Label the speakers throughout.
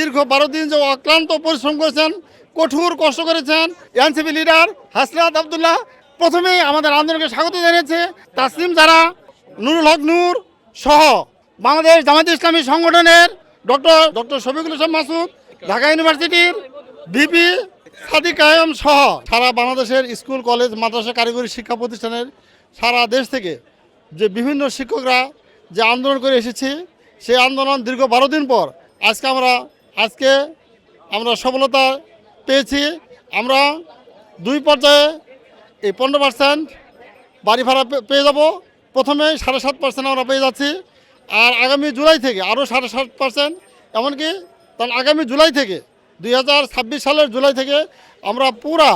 Speaker 1: দীর্ঘ বারো দিন যে অক্লান্ত পরিশ্রম করেছেন, কঠোর কষ্ট করেছেন, এনসিপি লিডার হাসরাত আবদুল্লাহ প্রথমেই আমাদের আন্দোলনকে স্বাগত জানিয়েছে। তাসলিম যারা, নুরুল হক নূর সহ বাংলাদেশ জামাত ইসলামী সংগঠনের ডক্টর ডক্টর শফিকুল ইসলাম মাসুদ, ঢাকা ইউনিভার্সিটির ভিপি সাদিক কায়ম সহ সারা বাংলাদেশের স্কুল, কলেজ, মাদ্রাসা কারিগরি শিক্ষা প্রতিষ্ঠানের সারা দেশ থেকে যে বিভিন্ন শিক্ষকরা যে আন্দোলন করে এসেছে, সেই আন্দোলন দীর্ঘ বারো দিন পর আজকে আমরা আজকে আমরা সফলতা পেয়েছি। আমরা দুই পর্যায়ে এই পনেরো পার্সেন্ট বাড়ি ভাড়া পেয়ে যাব। প্রথমে সাড়ে সাত পার্সেন্ট আমরা পেয়ে যাচ্ছি। আর আগামী জুলাই থেকে আরও সাড়ে সাত পার্সেন্ট এমনকি কারণ আগামী জুলাই থেকে, দুই হাজার ছাব্বিশ সালের জুলাই থেকে আমরা পুরা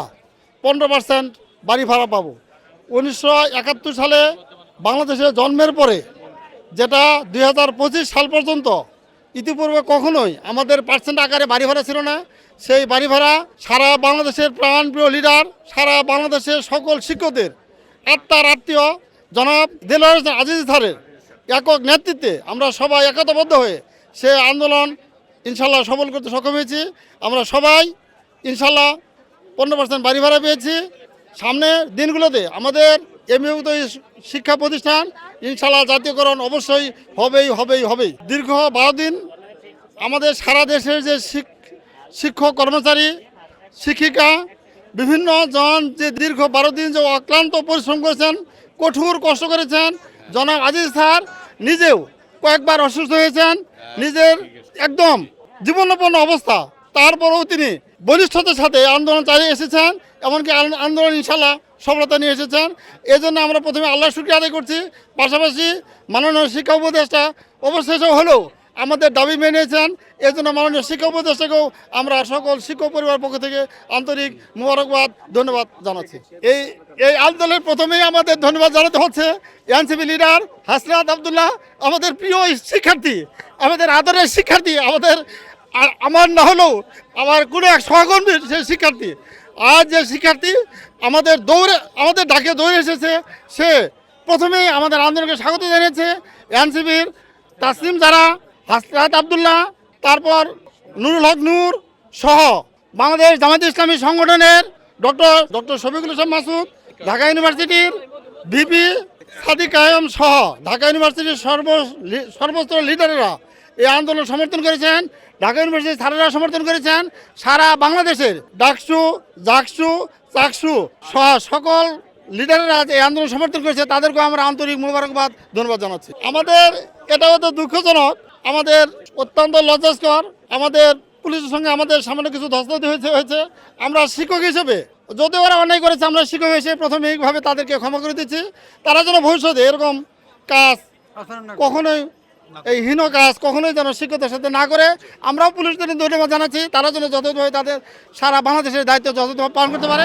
Speaker 1: পনেরো পার্সেন্ট বাড়ি ভাড়া পাবো। উনিশশো একাত্তর সালে বাংলাদেশে জন্মের পরে, যেটা দুই হাজার পঁচিশ সাল পর্যন্ত ইতিপূর্বে কখনোই আমাদের পার্সেন্ট আকারে বাড়ি ভাড়া ছিল না। সেই বাড়ি ভাড়া সারা বাংলাদেশের প্রাণপ্রিয় লিডার সারা বাংলাদেশের সকল শিক্ষকদের, আত্মার আত্মীয়, জনাব হোসেন আজিজ স্যারের একক নেতৃত্বে আমরা সবাই একতাবদ্ধ হয়ে সে আন্দোলন ইনশাল্লাহ সফল করতে সক্ষম হয়েছি। আমরা সবাই ইনশাল্লাহ পনেরো পার্সেন্ট বাড়ি ভাড়া পেয়েছি। সামনের দিনগুলোতে আমাদের এমইউত শিক্ষা প্রতিষ্ঠান ইনশাল্লাহ জাতীয়করণ অবশ্যই হবেই হবেই হবেই। দীর্ঘ বারো দিন আমাদের সারা দেশের যে শিক- শিক্ষক, কর্মচারী, শিক্ষিকা, বিভিন্ন জন যে দীর্ঘ বারো দিন যে অক্লান্ত পরিশ্রম করেছেন, কঠোর কষ্ট করেছেন, জনাব আজিজ স্যার নিজেও কয়েকবার অসুস্থ হয়েছেন, নিজের একদম জীবনপন্ন অবস্থা। তারপরেও তিনি বলিষ্ঠতার সাথে আন্দোলন চালিয়ে এসেছেন, এমনকি আন্দোলন ইনশাল্লাহ সফলতা নিয়ে এসেছেন। এই জন্য আমরা প্রথমে আল্লাহ শুক্রিয়া আদায় করছি। পাশাপাশি মাননীয় শিক্ষা উপদেষ্টা অবশেষে হলেও আমাদের দাবি মেনেছেন এই জন্য মাননীয় শিক্ষা উপদেষ্টাকেও আমরা সকল শিক্ষক পরিবার পক্ষ থেকে আন্তরিক মোবারকবাদ, ধন্যবাদ জানাচ্ছি। এই এই আন্দোলনের প্রথমেই আমাদের ধন্যবাদ জানাতে হচ্ছে এনসিপি লিডার হাসরাত আবদুল্লাহ, আমাদের প্রিয় শিক্ষার্থী, আমাদের আদরের শিক্ষার্থী, আমাদের আমার না হলেও আমার কোনো এক সহকর্মীর সেই শিক্ষার্থী। আজ যে শিক্ষার্থী আমাদের দৌড়ে, আমাদের ডাকে দৌড়ে এসেছে, সে প্রথমেই আমাদের আন্দোলনকে স্বাগত জানিয়েছে এনসিবির তাসলিম যারা হাসরাত আবদুল্লাহ, তারপর নুরুল হক নূর সহ বাংলাদেশ জামাত ইসলামী সংগঠনের ডক্টর ডক্টর শফিকুল ইসলাম মাসুদ, ঢাকা ইউনিভার্সিটির ভিপি সাদিক কায়ম সহ ঢাকা ইউনিভার্সিটির সর্ব লি- সর্বস্তর লিডারেরা এই আন্দোলন সমর্থন করেছেন। ঢাকা ইউনিভার্সিটির স্যারেরা সমর্থন করেছেন। সারা বাংলাদেশের ডাকসু, জাকসু, চাকসু সহ সকল লিডারেরা এই আন্দোলন সমর্থন করেছে। তাদেরকে আমরা আন্তরিক মোবারকবাদ, ধন্যবাদ জানাচ্ছি। আমাদের এটা হয়তো দুঃখজনক আমাদের অত্যন্ত লজ্জাস্কর। আমাদের পুলিশের সঙ্গে আমাদের সামান্য কিছু ধস্তাধস্তি হয়েছে হয়েছে। আমরা শিক্ষক হিসেবে যদি ওরা অন্যায় করেছে, আমরা শিক্ষক হিসেবে প্রাথমিকভাবে তাদেরকে ক্ষমা করে দিচ্ছি। তারা যেন ভবিষ্যতে এরকম কাজ কখনোই, এই হীন কাজ কখনোই যেন শিক্ষকদের সাথে না করে। আমরাও পুলিশদের ধন্যবাদ জানাচ্ছি, তারা যেন যথাযথভাবে তাদের সারা বাংলাদেশের দায়িত্ব যথাযথভাবে পালন করতে পারে।